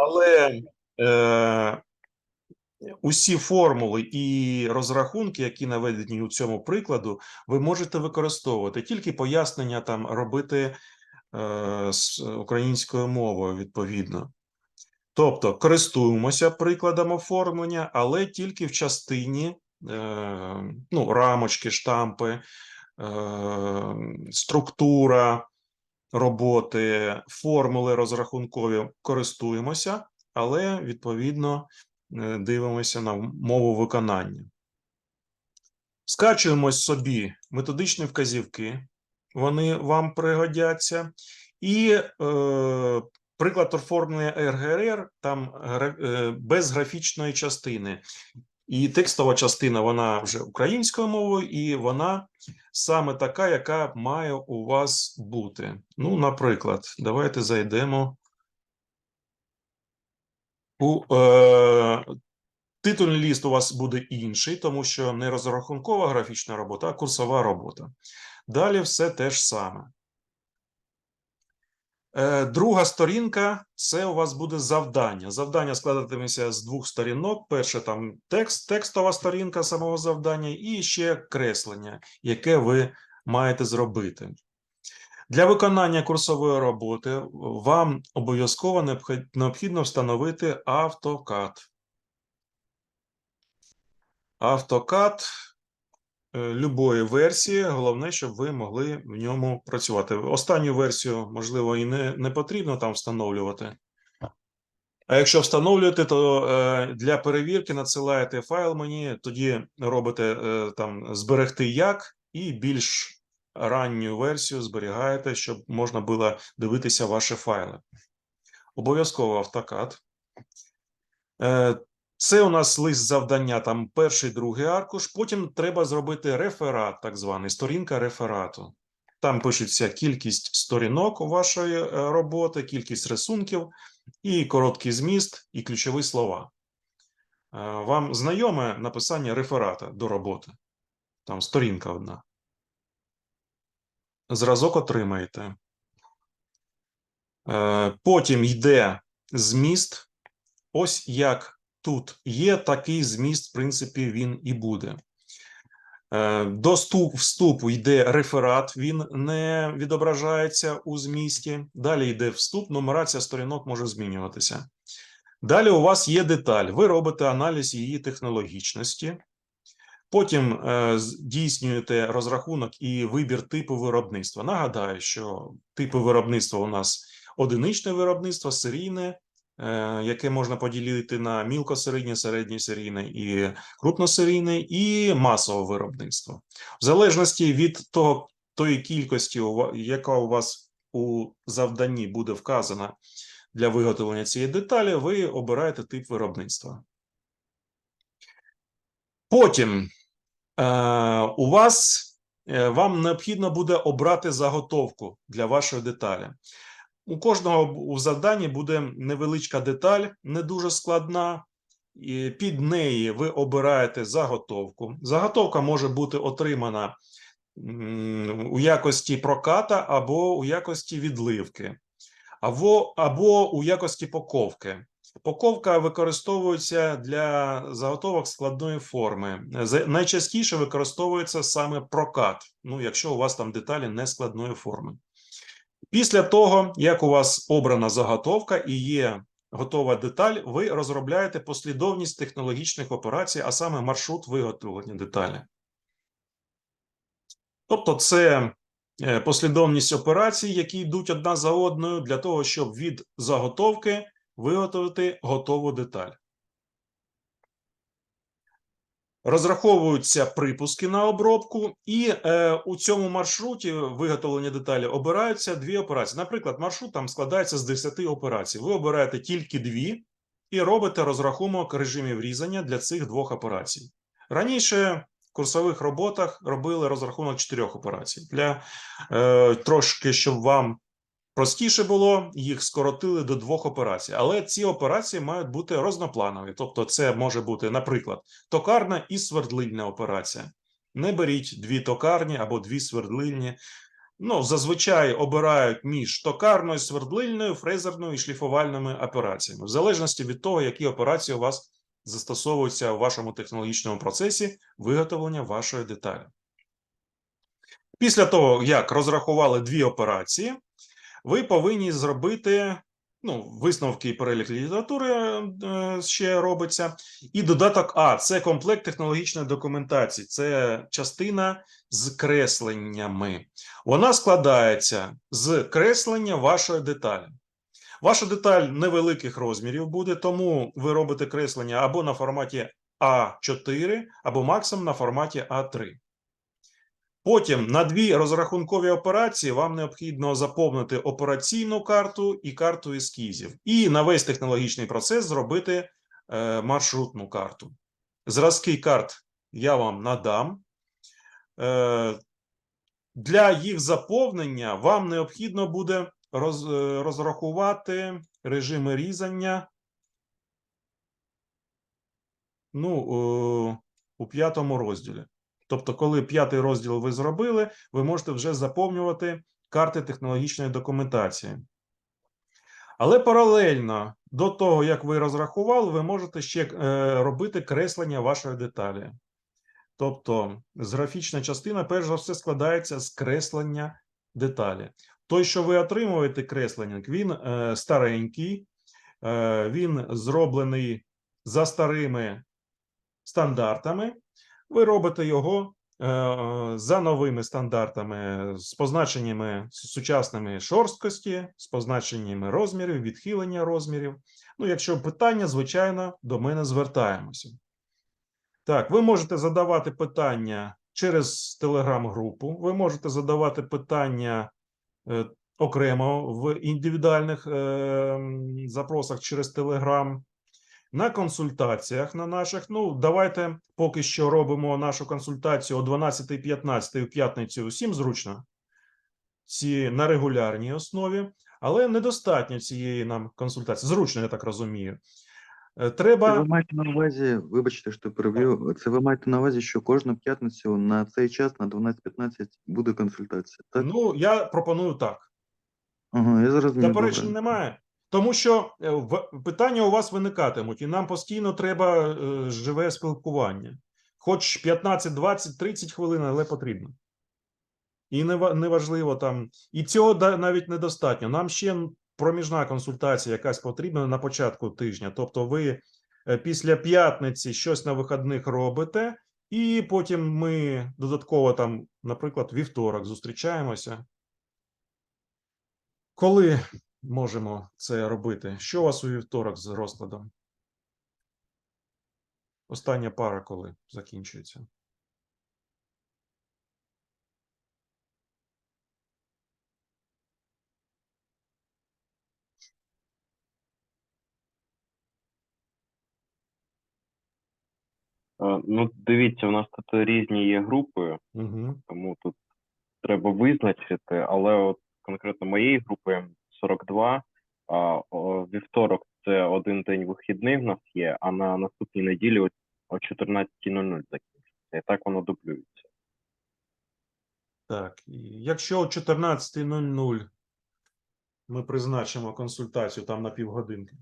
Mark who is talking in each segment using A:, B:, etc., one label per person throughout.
A: Але е, усі формули і розрахунки, які наведені у цьому прикладу, ви можете використовувати тільки пояснення там робити е, з українською мовою відповідно. Тобто користуємося прикладом оформлення, але тільки в частині е, ну, рамочки, штампи, е, структура роботи, формули розрахункові користуємося, але відповідно е, дивимося на мову виконання. Скачуємо собі методичні вказівки, вони вам пригодяться, і е, приклад оформлення РГР там е, без графічної частини. І текстова частина вона вже українською мовою, і вона саме така, яка має у вас бути. Ну, наприклад, давайте зайдемо у е, титульний ліст у вас буде інший, тому що не розрахункова графічна робота, а курсова робота. Далі все те ж саме. Е, Друга сторінка це у вас буде завдання. Завдання складатиметься з двох сторінок. Перше там текст, текстова сторінка самого завдання, і ще креслення, яке ви маєте зробити. Для виконання курсової роботи вам обов'язково необхідно встановити. AutoCAD е, любої версії, головне, щоб ви могли в ньому працювати. Останню версію, можливо, і не, не потрібно там встановлювати. А якщо встановлюєте, то е, для перевірки надсилаєте файл мені, тоді робите е, там зберегти як і більш ранню версію зберігаєте, щоб можна було дивитися ваші файли. Обов'язково. Е, це у нас лист завдання, там перший, другий аркуш. Потім треба зробити реферат, так званий, сторінка реферату. Там пишеться кількість сторінок вашої е, роботи, кількість рисунків, і короткий зміст, і ключові слова. Е, Вам знайоме написання реферата до роботи? Там сторінка одна. Зразок отримаєте. Е, Потім йде зміст. Ось як тут є такий зміст, в принципі, він і буде. Е, До вступу йде реферат, він не відображається у змісті. Далі йде вступ, нумерація сторінок може змінюватися. Далі у вас є деталь. Ви робите аналіз її технологічності. Потім е, здійснюєте розрахунок і вибір типу виробництва. Нагадаю, що типи виробництва у нас одиничне виробництво, серійне, яке можна поділити на мілкосерійне, середньосерійне і крупносерійне, і масове виробництво. В залежності від того, тої кількості, яка у вас у завданні буде вказана для виготовлення цієї деталі, ви обираєте тип виробництва. Потім е, у вас е, вам необхідно буде обрати заготовку для вашої деталі. У кожного у завданні буде невеличка деталь, не дуже складна. І під неї ви обираєте заготовку. Заготовка може бути отримана у якості проката або у якості відливки, або, або у якості поковки. Поковка використовується для заготовок складної форми. Найчастіше використовується саме прокат, ну, якщо у вас там деталі не складної форми. Після того, як у вас обрана заготовка і є готова деталь, ви розробляєте послідовність технологічних операцій, а саме маршрут виготовлення деталі. Тобто, це е, послідовність операцій, які йдуть одна за одною для того, щоб від заготовки виготовити готову деталь. Розраховуються припуски на обробку, і е, у цьому маршруті виготовлення деталі обираються дві операції. Наприклад, маршрут там складається з 10 операцій. Ви обираєте тільки дві і робите розрахунок режимів різання для цих двох операцій. Раніше в курсових роботах робили розрахунок чотирьох операцій. Для е, трошки, щоб вам простіше було, їх скоротили до двох операцій. Але ці операції мають бути рознопланові. Тобто, це може бути, наприклад, токарна і свердлильна операція. Не беріть дві токарні або дві свердлильні. ну, зазвичай обирають між токарною, свердлильною, фрезерною і шліфувальними операціями, в залежності від того, які операції у вас застосовуються у вашому технологічному процесі виготовлення вашої деталі. Після того, як розрахували дві операції, ви повинні зробити ну, висновки і перелік літератури е, ще робиться. І додаток А це комплект технологічної документації, це частина з кресленнями. Вона складається з креслення вашої деталі. Ваша деталь невеликих розмірів буде, тому ви робите креслення або на форматі А4, або максимум на форматі А3. Потім на дві розрахункові операції вам необхідно заповнити операційну карту і карту ескізів, і на весь технологічний процес зробити е, маршрутну карту. Зразки карт я вам надам. Е, для їх заповнення вам необхідно буде е, розрахувати режими різання. Ну, у п'ятому розділі. Тобто, коли п'ятий розділ ви зробили, ви можете вже заповнювати карти технологічної документації. Але паралельно до того, як ви розрахували, ви можете ще е, робити креслення вашої деталі. Тобто, графічна частина, перш за все, складається з креслення деталі. Той, що ви отримуєте креслення, він е, старенький, е, він зроблений за старими стандартами. Ви робите його е, за новими стандартами з позначеннями сучасними шорсткості, з позначеннями розмірів, відхилення розмірів. Ну, якщо питання, звичайно, до мене звертаємося. Так, ви можете задавати питання через телеграм-групу, ви можете задавати питання е, окремо в індивідуальних е, запросах через телеграм. На консультаціях на наших. Ну, давайте поки що робимо нашу консультацію о 12.15 в п'ятницю. Усім зручно. Ці на регулярній основі, але недостатньо цієї нам консультації. Зручно, я так розумію. Е,
B: Це ви маєте на увазі, вибачте, що переб'ю. Це ви маєте на увазі, що кожну п'ятницю на цей час на 12.15 буде консультація. Так?
A: Ну, я пропоную так.
B: Ага, я зрозумів.
A: Заперечень немає. Тому що е, питання у вас виникатимуть, і нам постійно треба е, живе спілкування. Хоч 15, 20, 30 хвилин, але потрібно. І неважливо там. І цього навіть недостатньо. Нам ще проміжна консультація якась потрібна на початку тижня. Тобто, ви е, після п'ятниці щось на вихідних робите, і потім ми додатково там, наприклад, вівторок зустрічаємося. Коли можемо це робити? Що у вас у вівторок з розкладом? Остання пара коли закінчується?
C: Е, Ну, дивіться, у нас тут різні є групи,
A: Угу.
C: тому тут треба визначити, але от конкретно моєї групи 42, а вівторок це один день вихідний в нас є, а на наступній неділі о- о 14.00 закінчиться. І так воно дублюється.
A: Так, якщо о 14.00 ми призначимо консультацію там на півгодинки.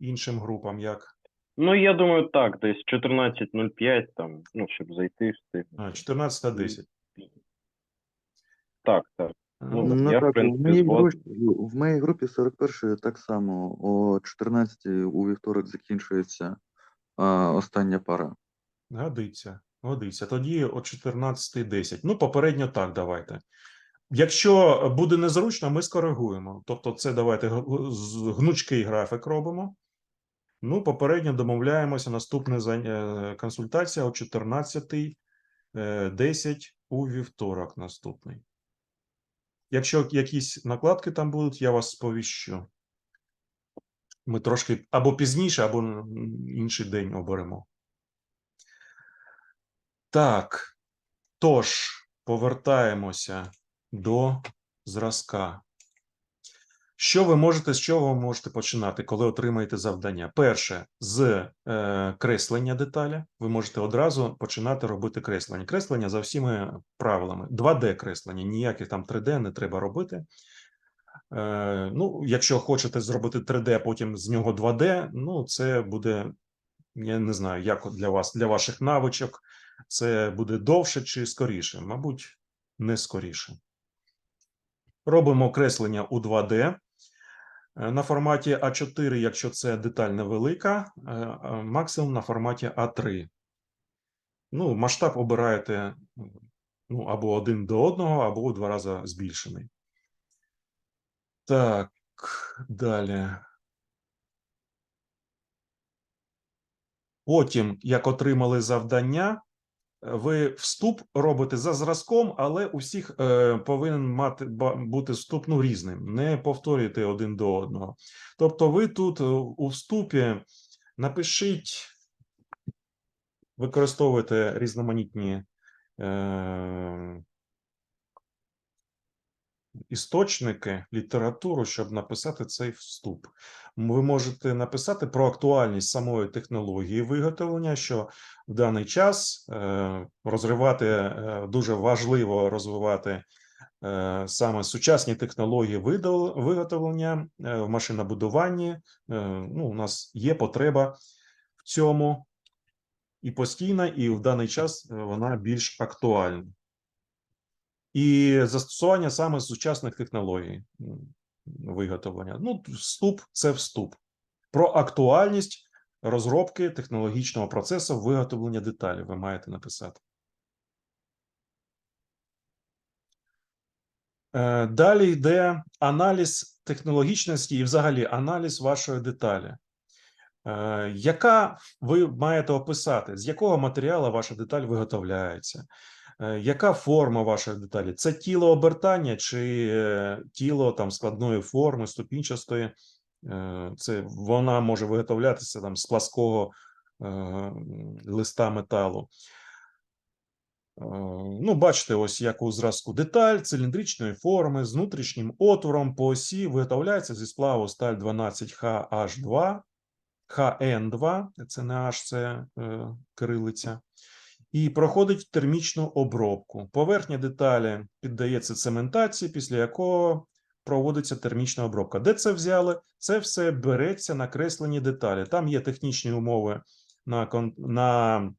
A: Іншим групам як?
C: Ну, я думаю, так, десь 14.05, там, ну, щоб зайти встигнути.
A: А, 14.10.
C: Так, так. Ну,
A: Ну,
C: я, в
B: так, в
C: принципі,
B: моїй, групі, в моїй групі 41 так само о 14 у вівторок закінчується а, остання пара.
A: Годиться, годиться. Тоді о 14.10. Ну, попередньо так, давайте. Якщо буде незручно, ми скоригуємо. Тобто, це давайте гнучкий графік робимо. Ну, попередньо домовляємося. Наступна е, консультація о 14.10 у вівторок наступний. Якщо якісь накладки там будуть, я вас сповіщу. Ми трошки або пізніше, або інший день оберемо. Так, тож, повертаємося до зразка. Що ви можете, з чого ви можете починати, коли отримаєте завдання? Перше, з е, креслення деталі. Ви можете одразу починати робити креслення. Креслення за всіми правилами. 2D креслення, ніяких там 3D не треба робити. Е, ну, якщо хочете зробити 3D, а потім з нього 2D, ну це буде, я не знаю, як для вас, для ваших навичок, це буде довше чи скоріше? Мабуть, не скоріше. Робимо креслення у 2D. Е, На форматі А4, якщо це деталь невелика, е, е, максимум на форматі А3. Ну, масштаб обираєте ну, або один до одного, або у два рази збільшений. Так, далі. Потім, як отримали завдання, ви вступ робите за зразком, але у всіх е, повинен мати бути вступ ну, різним. Не повторюйте один до одного. Тобто, ви тут е, у вступі напишіть, використовуйте різноманітні е, істочники, літературу, щоб написати цей вступ. Ви можете написати про актуальність самої технології виготовлення, що в даний час е, розривати е, дуже важливо розвивати е, саме сучасні технології виготовлення в машинобудуванні. Ну, у нас є потреба в цьому і постійна, і в даний час вона більш актуальна і застосування саме сучасних технологій виготовлення. Ну, вступ це вступ про актуальність розробки технологічного процесу виготовлення деталі. Ви маєте написати. Е, Далі йде аналіз технологічності і взагалі аналіз вашої деталі. Е, Яка ви маєте описати, з якого матеріалу ваша деталь виготовляється? Е, Яка форма вашої деталі? Це тіло обертання чи е, тіло там складної форми, ступінчастої? Е, Це вона може виготовлятися там з плаского листа металу. Ну, бачите, ось як у зразку деталь циліндричної форми з внутрішнім отвором по осі виготовляється зі сплаву сталь 12H2, HN2, це не H, це е, кирилиця, і проходить термічну обробку. Поверхня деталі піддається цементації, після якого проводиться термічна обробка. Де це взяли? Це все береться на креслені деталі. Там є технічні умови на, на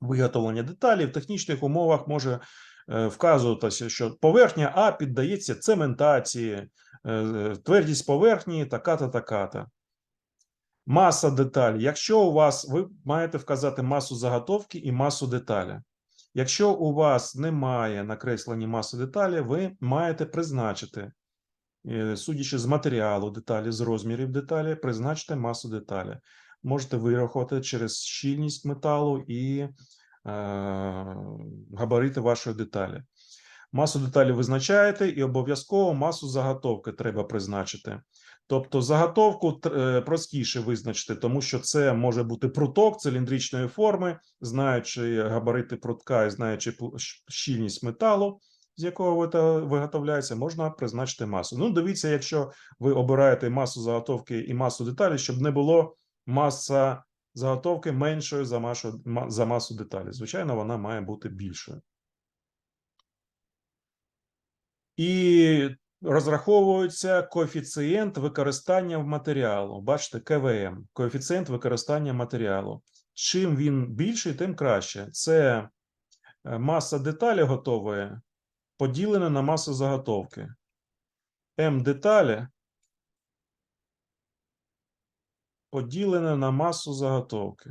A: виготовлення деталі. В технічних умовах може е, вказуватися, що поверхня А піддається цементації, е, твердість поверхні така-то, така-то. Маса деталі. Якщо у вас ви маєте вказати масу заготовки і масу деталі. Якщо у вас немає накреслені маси деталі, ви маєте призначити, е, судячи з матеріалу деталі, з розмірів деталі, призначте масу деталі. Можете вирахувати через щільність металу і е, габарити вашої деталі. Масу деталі визначаєте і обов'язково масу заготовки треба призначити. Тобто заготовку е, простіше визначити, тому що це може бути пруток циліндричної форми, знаючи габарити прутка і знаючи щільність металу, з якого виготовляється, можна призначити масу. Ну, дивіться, якщо ви обираєте масу заготовки і масу деталі, щоб не було маса заготовки меншою за масу, за масу деталі. Звичайно, вона має бути більшою. І розраховується коефіцієнт використання матеріалу. Бачите, КВМ, коефіцієнт використання матеріалу. Чим він більший, тим краще. Це е, маса деталі готової поділена на масу заготовки. М деталі поділене на масу заготовки.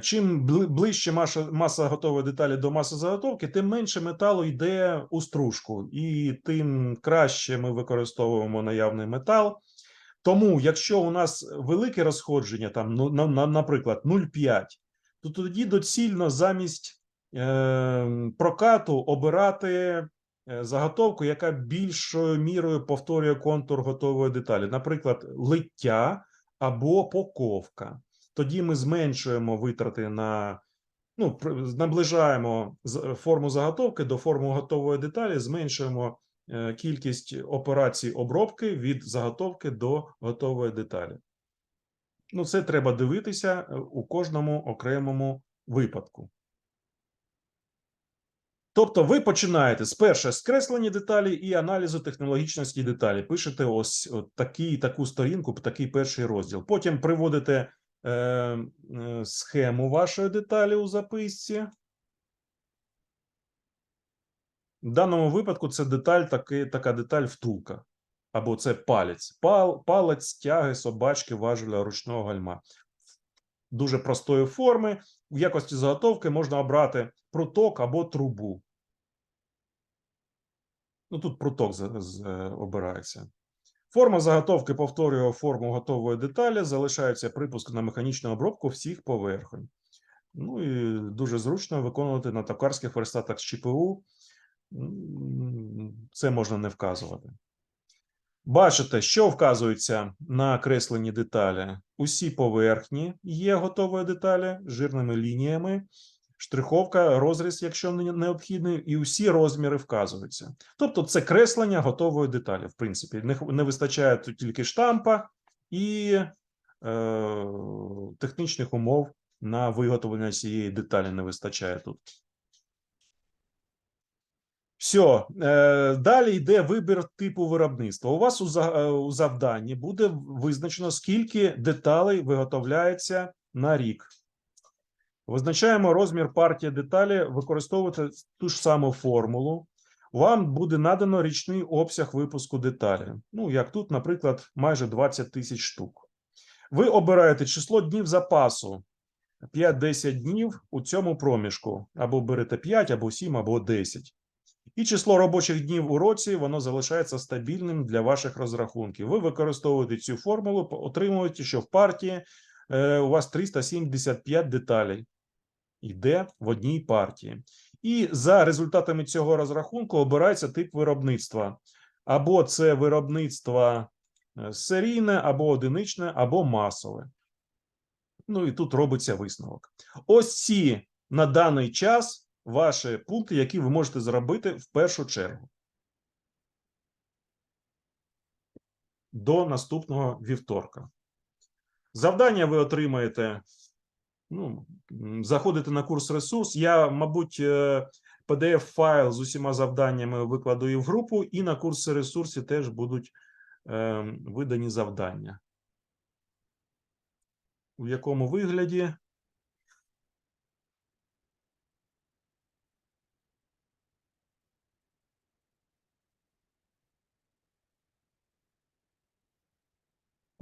A: Чим ближче маса, маса готової деталі до маси заготовки, тим менше металу йде у стружку, і тим краще ми використовуємо наявний метал. Тому, якщо у нас велике розходження, там, ну, на, на, наприклад, 0,5, то тоді доцільно замість е, прокату обирати е, заготовку, яка більшою мірою повторює контур готової деталі, наприклад, лиття або поковка тоді ми зменшуємо витрати на ну, наближаємо форму заготовки до форми готової деталі, зменшуємо е, кількість операцій обробки від заготовки до готової деталі. Ну, це треба дивитися е, у кожному окремому випадку. Тобто ви починаєте з перше скреслення деталі і аналізу технологічності деталі. Пишете ось такий, таку сторінку, такий перший розділ. Потім приводите схему вашої деталі у записці. В даному випадку це деталь, таки, така деталь втулка. Або це палець. Пал, палець тяги собачки важеля ручного гальма. Дуже простої форми. В якості заготовки можна обрати пруток або трубу. Ну, тут пруток з, з, е, обирається. Форма заготовки повторює форму готової деталі, залишається припуск на механічну обробку всіх поверхонь. Ну і дуже зручно виконувати на токарських верстатах з ЧПУ. Це можна не вказувати. Бачите, що вказується на кресленні деталі. Усі поверхні є готової деталі жирними лініями, штриховка, розріз, якщо не- необхідний, і усі розміри вказуються. Тобто, це креслення готової деталі. В принципі, не, не вистачає тут тільки штампа і е, технічних умов на виготовлення цієї деталі не вистачає тут. Все, далі йде вибір типу виробництва. У вас е, у завданні буде визначено, скільки деталей виготовляється на рік. Визначаємо розмір партії деталі, використовуйте ту ж саму формулу. Вам буде надано річний обсяг випуску деталі. Ну, як тут, наприклад, майже 20 тисяч штук. Ви обираєте число днів запасу 5-10 днів у цьому проміжку. Або берете 5, або 7, або 10. І число робочих днів у році воно залишається стабільним для ваших розрахунків. Ви використовуєте цю формулу, отримуєте, що в партії е, у вас 375 деталей йде в одній партії. І за результатами цього розрахунку обирається тип виробництва. Або це виробництво е, серійне, або одиничне, або масове. Ну і тут робиться висновок. Ось ці на даний час ваші пункти, які ви можете зробити в першу чергу. До наступного вівторка. Завдання ви отримаєте. Ну, заходити на курс ресурс. Я, мабуть, е, PDF-файл з усіма завданнями викладу і в групу, і на курси ресурсі теж будуть е, видані завдання. У якому вигляді?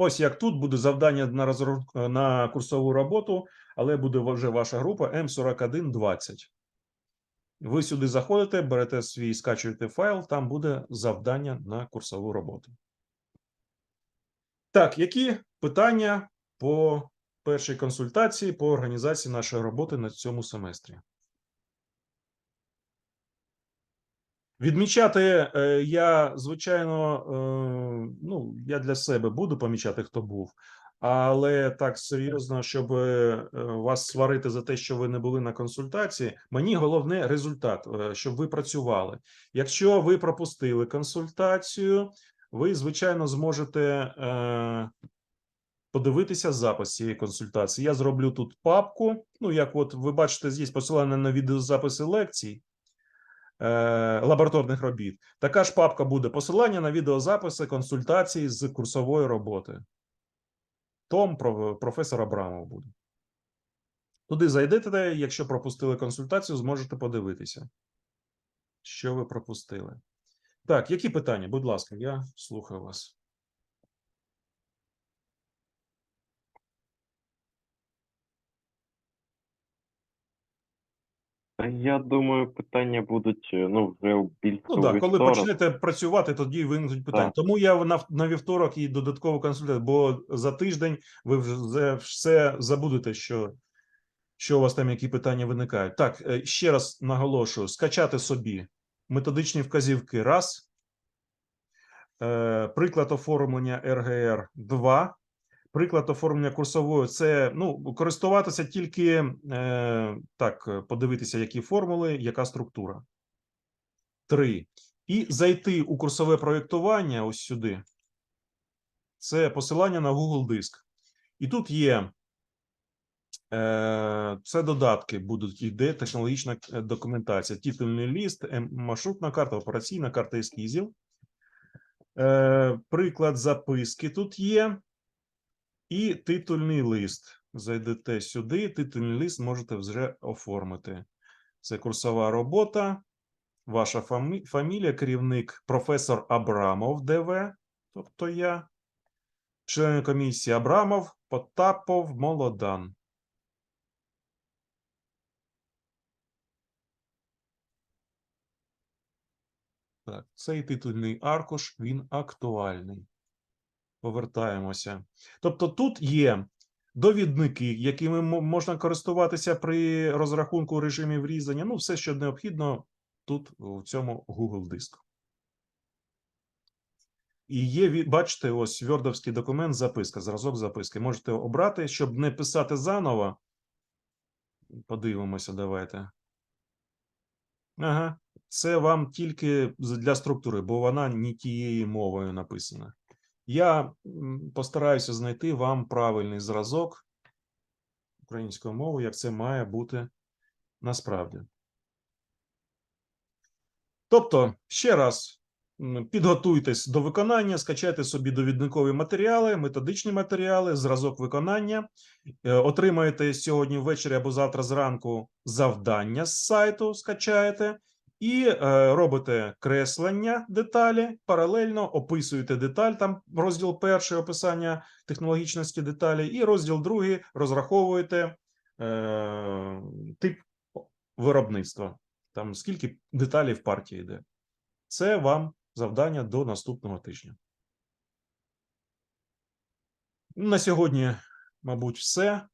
A: Ось як тут буде завдання на розроб- на курсову роботу, але буде вже ваша група М4120. Ви сюди заходите, берете свій, скачуєте файл, там буде завдання на курсову роботу. Так, які питання по першій консультації по організації нашої роботи на цьому семестрі? Відмічати е, я, звичайно, е, ну, я для себе буду помічати, хто був, але так серйозно, щоб е, вас сварити за те, що ви не були на консультації, мені головне результат, щоб ви працювали. Якщо ви пропустили консультацію, ви, звичайно, зможете подивитися запис цієї консультації. Я зроблю тут папку. Ну, як от ви бачите, здесь посилання на відеозаписи лекцій лабораторних робіт. Така ж папка буде посилання на відеозаписи консультацій з курсової роботи. Том професора професор Абрамов буде. Туди зайдете, якщо пропустили консультацію, зможете подивитися, що ви пропустили. Так, які питання? Будь ласка, я слухаю вас.
C: Та Я думаю, питання будуть е, ну вже більше
A: Ну так, коли почнете працювати, тоді виникнуть питання.
C: Так.
A: Тому я на, на вівторок і додаткову консультацію, бо за тиждень ви вже все забудете, що, що у вас там які питання виникають. Так, е, ще раз наголошую: скачати собі методичні вказівки раз, е, приклад оформлення РГР 2, Приклад оформлення курсової це ну, користуватися тільки е, так, подивитися, які формули, яка структура. Три. І зайти у курсове проєктування ось сюди. Це посилання на Google Диск. І тут є е, це додатки будуть, іде технологічна е, документація, титульний ліст, ем, маршрутна карта, операційна карта ескізів. Е, приклад записки тут є. І титульний лист. Зайдете сюди, титульний лист можете вже оформити. Це курсова робота, ваша фамі- фамілія, керівник професор Абрамов ДВ, тобто я, члени комісії Абрамов, Потапов, Молодан. Так, цей титульний аркуш, він актуальний. Повертаємося. Тобто тут є довідники, якими можна користуватися при розрахунку режимів різання. Ну, все, що необхідно тут, у цьому Google диску. І є, бачите, ось вьордовський документ, записка, зразок записки. Можете обрати, щоб не писати заново. Подивимося, давайте. Ага, це вам тільки для структури, бо вона не тією мовою написана. Я постараюся знайти вам правильний зразок української мови, як це має бути насправді. Тобто, ще раз, підготуйтесь до виконання, скачайте собі довідникові матеріали, методичні матеріали, зразок виконання, Е, отримаєте сьогодні ввечері або завтра зранку завдання з сайту, скачаєте. І е, робите креслення деталі, паралельно описуєте деталь, там розділ перший описання технологічності деталі, і розділ другий розраховуєте е, тип виробництва. Там скільки деталей в партії йде. Це вам завдання до наступного тижня. На сьогодні, мабуть, все.